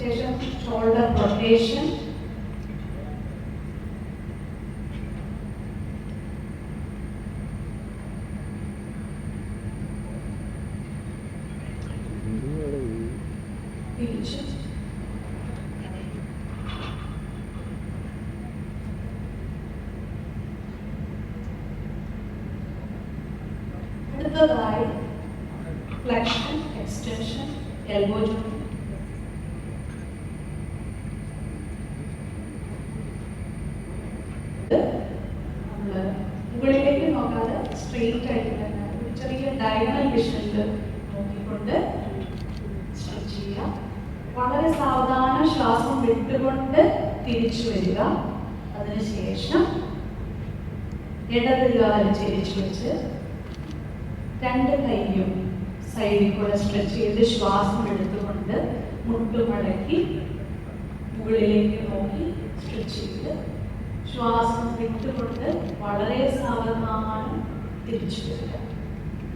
ശേഷം shoulder rotation തിരിച്ചു അടുത്തതായി ഫ്ലെക്ഷൻ എക്സ്റ്റൻഷൻ എൽബോ ജോയിന്റ് നമ്മൾ മുകളിലേക്ക് നോക്കാതെ സ്ട്രെയിറ്റ് ആയിട്ട് തന്നെ ചെറിയ ഡയഗണൽ വിഷനിൽ നോക്കിക്കൊണ്ട് സ്ട്രെച്ച് ചെയ്യുക. വളരെ സാവധാന ശ്വാസം വിട്ടുകൊണ്ട് തിരിച്ചു വരിക. അതിനുശേഷം ഇടതുകാലം ചെരിച്ചു വെച്ച് രണ്ട് കൈയും സൈഡിൽ കൂടെ സ്ട്രെച്ച് ചെയ്ത് ശ്വാസം എടുത്തുകൊണ്ട് മുട്ടുമടക്കി മുകളിലേക്ക് നോക്കി സ്ട്രെച്ച് ചെയ്ത് ശ്വാസം വിട്ടുകൊണ്ട് വളരെ സാവധാനം തിരിച്ചു വരിക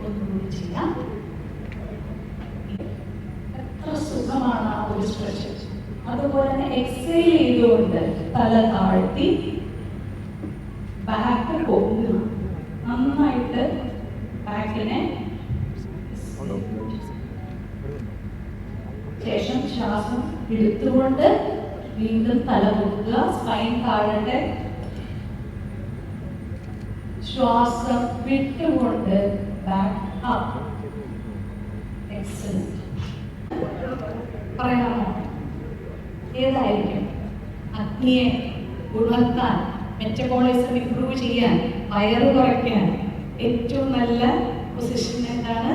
ഒന്നുകൂടി ചെയ്യാം. എത്ര സുഖമാണ് ആ ഒരു സ്ട്രെച്ച് അതുപോലെ തന്നെ എക്സൈൽ ചെയ്തുകൊണ്ട് തല താഴ്ത്തി ബാക്ക് പൊങ്ങുക നന്നായിട്ട് ബാക്കിനെ ശേഷം ശ്വാസം എടുത്തുകൊണ്ട് വീണ്ടും തല പൊക്കുക സ്പൈൻ താഴട്ടെ. ശ്വാസം വിട്ടുകൊണ്ട് ബാക്ക് അപ്പ് എക്സലന്റ് പറയാമോ ഏതായിരിക്കും? അഗ്നിയെ ഉണർത്താൻ മെറ്റബോളിസം ഇംപ്രൂവ് ചെയ്യാൻ വയറ് കുറയ്ക്കാൻ ഏറ്റവും നല്ല പൊസിഷൻ എന്താണ്?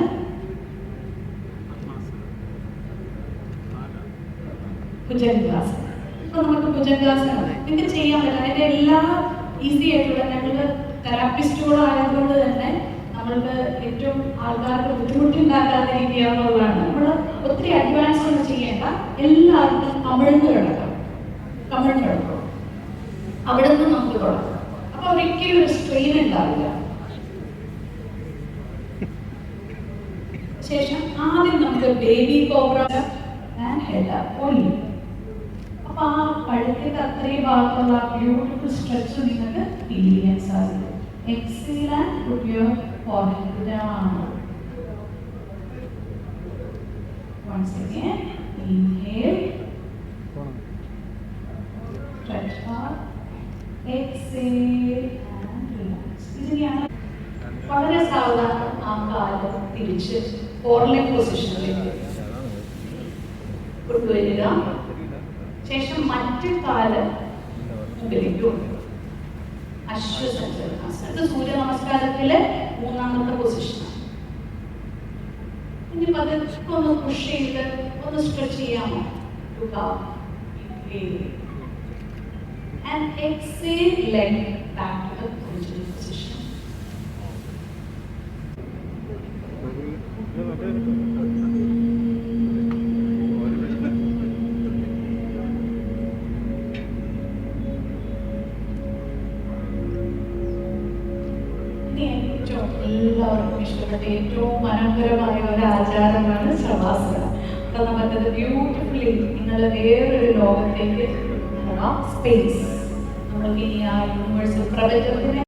ഭുജംഗാസനം അപ്പൊ നമുക്ക് ഭുജംഗാസനം നിങ്ങൾക്ക് ചെയ്യാൻ പറ്റും അതിന്റെ എല്ലാ ഈസി ആയിട്ടുള്ള ഞങ്ങൾ തെറാപ്പിസ്റ്റുകളായതുകൊണ്ട് തന്നെ നമ്മൾക്ക് ഏറ്റവും ആൾക്കാർക്ക് ബുദ്ധിമുട്ടുണ്ടാക്കാത്ത രീതിയാണെന്നുള്ളതാണ് നമ്മൾ ഒത്തിരി അഡ്വാൻസ് ഒന്നും ചെയ്യേണ്ട. എല്ലാവർക്കും കമിഴ്ന്ന് കിടക്കാം. കമിഴ്ന്ന് കിടക്കാം. അവിടെ നിന്ന് നമുക്ക് തുടങ്ങാം. അപ്പൊ ഒരിക്കലും ഒരു സ്ട്രെയിൻ ഉണ്ടാവില്ല. ശേഷം ആദ്യം നമുക്ക് baby cobra and head only അപ്പൊ ആ പഴുത്തിന്റെ അത്രയും ഭാഗത്തുള്ള ബ്യൂട്ടിഫുൾ സ്ട്രെച്ച് നിങ്ങൾക്ക് ഫീൽ ചെയ്യാൻ സാധിക്കും. Exhale your forehead down Once again, inhale, stretch out, exhale and relax. ഇതിനെയാണ് വളരെ സാവധാനം ആ കാൽ തിരിച്ച് ഫോർലെഗ് പൊസിഷനിലേക്ക് കൊണ്ടുവരിക ശേഷം മറ്റു കാൽ മുകളിലേക്ക് അശ്വസഞ്ചാസം ഇത് സൂര്യ നമസ്കാരത്തിലെ മൂന്നാമത്തെ പൊസിഷൻ ഇനി പതുക്കെ ഒന്ന് പുഷ് ചെയ്ത് ഒന്ന് സ്ട്രെച്ച് ചെയ്യാമോ? and exhale leg back to the position. ഇനി ഏറ്റവും എല്ലാവർക്കും ഇഷ്ടപ്പെട്ട ഏറ്റവും മനോഹരമായ ഒരു ആചാരമാണ് ശവാസനം. അപ്പൊ നമുക്കത് ബ്യൂട്ടിഫുള്ളി നിങ്ങളുടെ വേറൊരു ലോകത്തേക്ക് സ്പേസ് നമ്മൾക്ക് ഇനി ആ യൂണിവേഴ്സൽ പ്രപഞ്ചത്തിന്